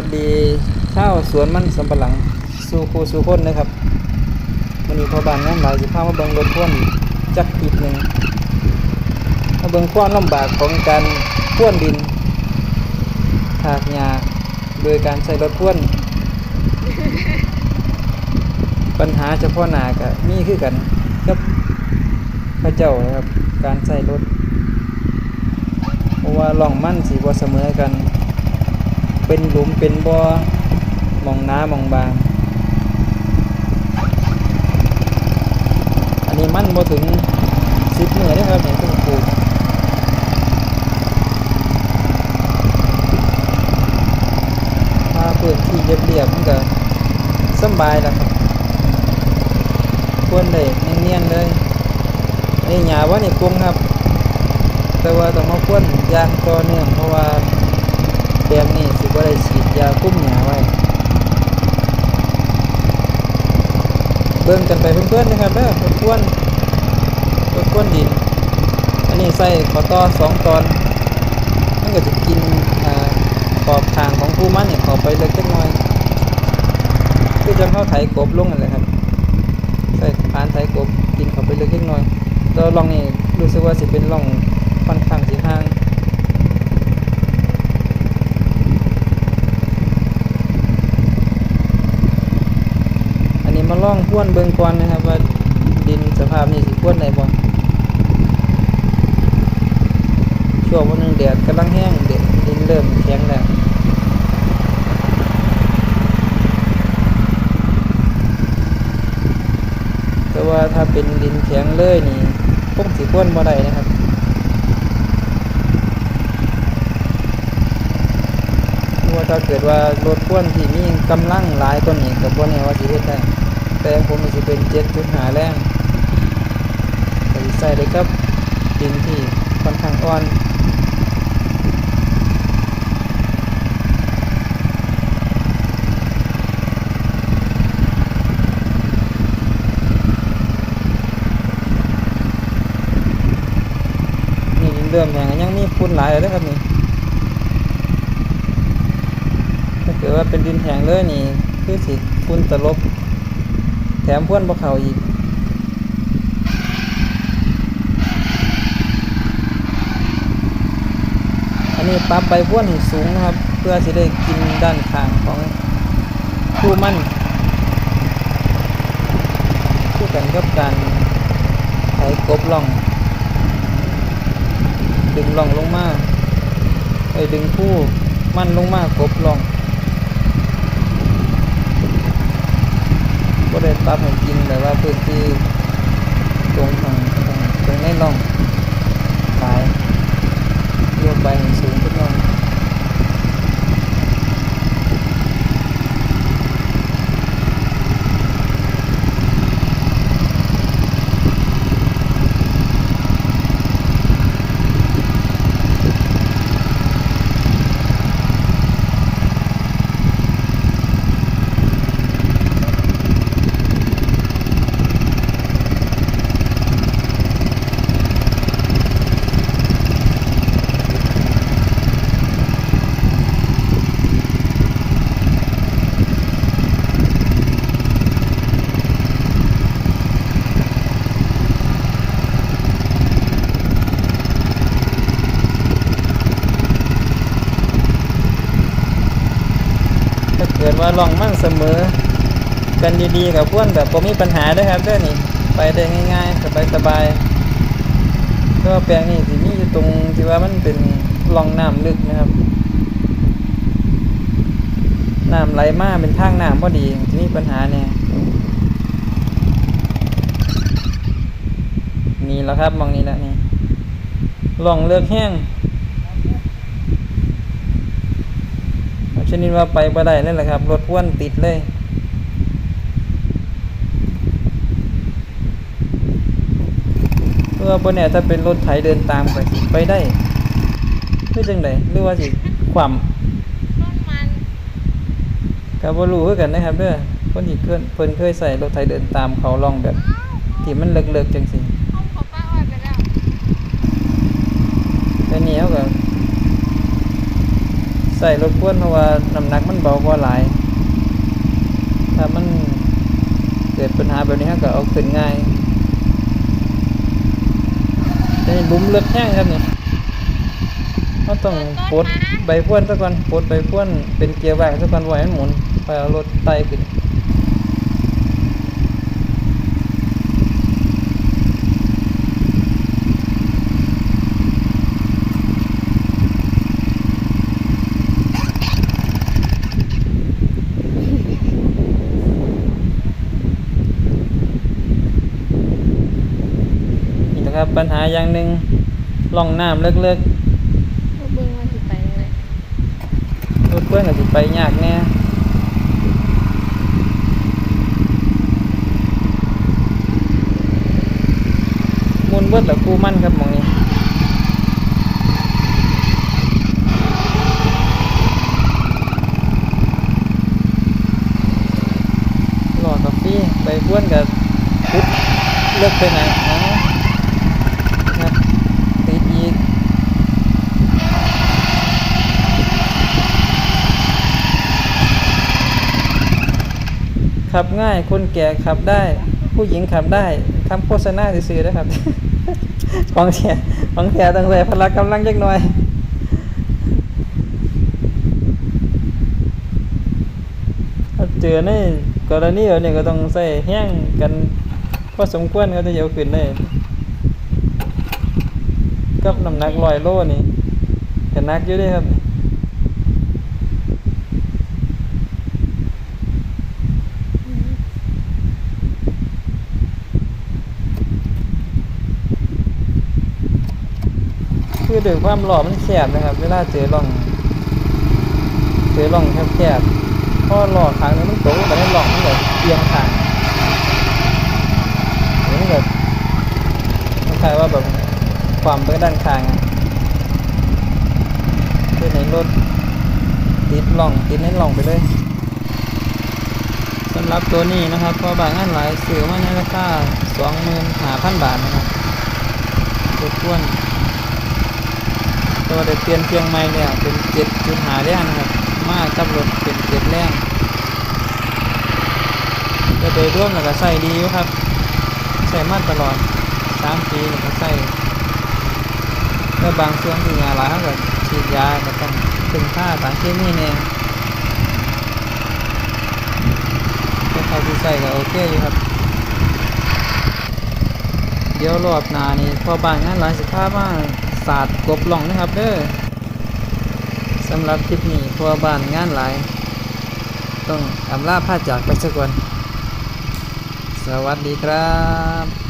วัสดีชาวสวนมันสำปะหลังสู่คูสู่คนนะครับวันนี้พอบานงานหลายสิพามาเบิ่งรถพ่วงอีกจักอีกหนึ่งมาเบิ่งความลำบากของการพ่วนดินถากหญ้าโดยการใช้รถพ่วน ปัญหาเฉพาะหน้าก็มีคือกันกับพระเจ้านะครับการใช้รถ เพราะว่าล่องมั่นสีบ่เสมอกัน เป็นหลุมเป็นบ่อมองหน้ามองบาง อันนี้มันบ่ถึงสิบมือเด้อครับเห็นเพิ่งปลูถ้าพื้นที่เรียบๆมันก็สบายแล้วครับควรได้เนียนๆเลยนนี้หญ้าว่านี่ปรุงครับ แต่ว่าต้องมาพ่นยางต่อเนื่องเพราะว่า ปลงนี้สิบ่ได้ฉีดยาคุ้มหญ้าไว้ เบิ่งกันไปเพื่อนๆนะครับเด้อรบกวนรบกวนดิน อันนี้ใส่ขอต่อสองตอนมันก็จะกินอขอบทางของผู้มันเนี่ยข้าไปเล็กจักน่อยคือจะเข้าไถกบลงนั่นแหละครับใส่พานไถกบกินเข้าไปเล็กจักน่อยตัวร่องนี่รู้สึกว่าสิเป็นร่องค่อนข้างสิห่าง อันนี้องพ่วนเบิงก่อนนะครับว่าดินสภาพนี้สิพ่วนได้บ่ช่วงวันหนึ่งแดดกำลังแห้งเดดดินเริ่มแข็งแล้วแต่ว่าถ้าเป็นดินแข็งเลยนี่คงสิพ่วนบ่ได้นะครับว่าถ้าเกิดว่ารถพ่วนที่มีกำลังหลายกว่านี้กับพ่วนเนี่ยว่าสิเฮ็ดได้ แต่ผมมันจะเป็นเจ็ดจุดหาแรงใส่เลยครับดินที่ค่อนข้างอ่อนนี่ดินเริ่มแหงยังมีฝุ่นหลายเลยครับนี่ถ้าเกิดว่าเป็นดินแห้งเลยนี่คือสิฝุ่นตลบ ถมพ่วนบ่เขาอีกอันนี้ปรับใบพ่วนให้สูงนะครับ เพื่อสิได้กินด้านข้างของผู้มันคู่กันกับการไถกบล่อง ดึงล่องลงมาไอ้ยดึงผู้มันลงมากบล่อง ก็ได้ปรับผมกินแบบว่าพื้นที่ตรงทางตรงในร่องหลายโยกไปสูงขึ้นหน่อย ว่าลองมั่นเสมอ กันดีๆกับพ่วนแบบผมมีปัญหาด้วยครับเด้อนี่ไปได้ง่ายๆสบายๆก็แปลงนี่ที่มีอยู่ตรงที่ว่ามันเป็นร่องน้ำลึกนะครับน้ำไหลมาเป็นทางน้ำพอดีที่มีปัญหาเนี่ยนี่แล้วครับมองนี้แล้วนี่ร่องเลือกแห้ง ชนิดว่าไปบ่ได้เลยแหละครับ รถพ่วนติดเลยเพื่อบ่เนี่ยถ้าเป็นรถไถเดินตามไปไปได้คือจังไดหรือว่าสิความต้นมันก็บ่รู้คือกันนะครับเด้อคนที่เพิ่นเพิ่นเคยใส่รถไถเดินตามเขาล่องแบบที่มันเลิกๆจังซี่ห้องของป้าอ้อยไปแล้วแต่นี่เขาก็ ใส่รบกวนเพราะว่าน้ำหนักมันเบากว่าหลาย ถ้ามันเกิดปัญหาแบบนี้เราก็เอาขึ้นง่ายแต่นี่บุ้มเลือดแห้งครับเนี่ยเราต้องปลดใบพ่วนซะก่อนปลดใบพ่วนเป็นเกียร์ว่างซะก่อนไว้ให้มันหมุนไปเอารถไต่ขึ้น ครับ ปัญหาอย่างหนึ่งล่องน้ำเลิกเบิ่งว่าสิไปเลยๆรถเพื่อนก็สิไปยากแน่มุนเบิดแล้วคู่มั่นครับหมองนี้ หลอดกาแฟไปเพื่อนกับพุดเลิกไปไหนอ๋อครับติดอีก ขับง่าย คนแก่ขับได้ ผู้หญิงขับได้ทำโฆษณาซื้อๆนะครับของแท้ของแท้ต้งใส่พละกำลังจักน่อยเจอในกรณีแบบนี้ก็ต้องใส่แห้งกันพอสมควรก็จะเยอะขึ้นได้กับน้ำหนักลอยโลนี่ก็หนักอยู่เด้วยครับ วยความหล่อมันแคบนะครับ เวลาเจอร่อง เจอร่องแคบๆพราะหล่อครั้งนี้มันโตแต่ไม่หล่องมันแบบเอียงทางมือนแบบมันคล้ายว่าแบบความไปด้านข้างอะคือในรถติดหล่องติดในหล่องไปเลยสำหรับตัวนี้นะครับพอบางงานหลายซื้อมาในราคาสองหมื่นห้าพันบาทนะครับรบกวน ตัวได้เปลี่ยนเพียงใหม่แล้วเป็นเจ็ดจุดหาแรงนะครับมากับรถเป็นเจ็ดแรงก็โดยรวมแล้วก็ใส่ดีครับใส่มาตลอดสามปีแล้วก็ใส่แล้วบางช่วงที่งานหลายเขาก็ฉีดยาก็ต้องถึงค่าสารเคมีเนี่ยก็เขาที่ใส่ก็โอเคอยู่ครับเดี๋ยวรอบหน้านี่พอบานงานหลายสิพามาก ศาสตร์กบหล่องนะครับเด้อสำหรับคลิปนี้พอบานงานหลาย ต้องอำลาพาจากไปสักวันสวัสดีครับ